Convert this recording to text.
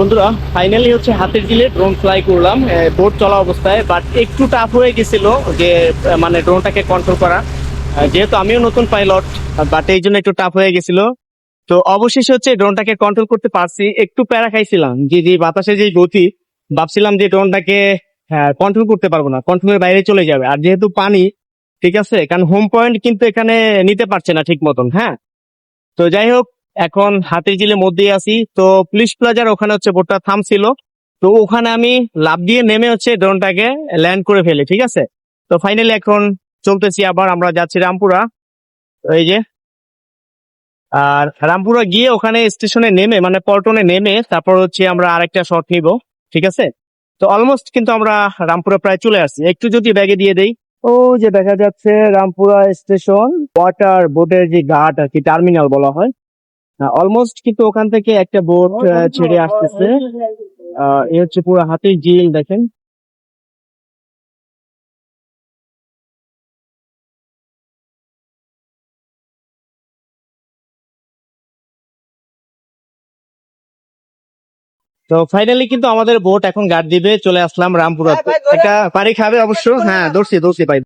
বন্ধুরা ফাইনালি হচ্ছে হাতের গিলে ড্রোন ফ্লাই করলাম। বোট চলা অবস্থায় বাট একটু টাফ হয়ে গেছিল যে মানে ড্রোনটাকে কন্ট্রোল করা। যেহেতু আমিও নতুন পাইলট বাট এই জন্য একটু টাফ হয়ে গেছিল। তো অবশেষে হচ্ছে ড্রোনটাকে কন্ট্রোল করতে পারছি। একটু প্যারা খাইছিলাম, যে যে বাতাসে যে গতি, ভাবছিলাম যে ড্রোনটাকে হ্যাঁ কন্ট্রোল করতে পারব না কন্ট্রোলের বাইরে চলে যাবে। আর যেহেতু পানি, ঠিক আছে, কারণ হোম পয়েন্ট কিন্তু এখানে নিতে পারছে না ঠিক মতন হ্যাঁ। তো যাই হোক এখন হাতির ঝিলের মধ্যেই আছি তো পুলিশ প্লাজার ওখানে হচ্ছে বোটটা থামছিল। তো ওখানে আমি লাভ দিয়ে নেমে হচ্ছে ড্রোনটাকে ল্যান্ড করে ফেলি, ঠিক আছে? তো ফাইনালি এখন চলতেছি আবার, আমরা যাচ্ছি রামপুরা। এই যে। আর রামপুরা গিয়ে ওখানে স্টেশনে নেমে মানে পল্টনে নেমে তারপর হচ্ছে আমরা আরেকটা শট নিব, ঠিক আছে? তো অলমোস্ট কিন্তু আমরা রামপুরা প্রায় চলে আসছি। একটু যদি ব্যাগে দিয়ে দেই। ও যে দেখা যাচ্ছে রামপুরা স্টেশন, ওয়াটার বোটের যে ঘাট আর কি, টার্মিনাল বলা হয় অলমোস্ট কিন্তু ওখান থেকে একটা বোট ছেড়ে আসতেছে। আহ, এই হচ্ছে পুরো হাতির জিল দেখেন। তো ফাইনালি কিন্তু আমাদের বোট এখন গার্ড দিবে চলে আসলাম রামপুরা একটা পানি খাবে অবশ্য। হ্যাঁ দৌড়ছি দৌড়ছি ভাই।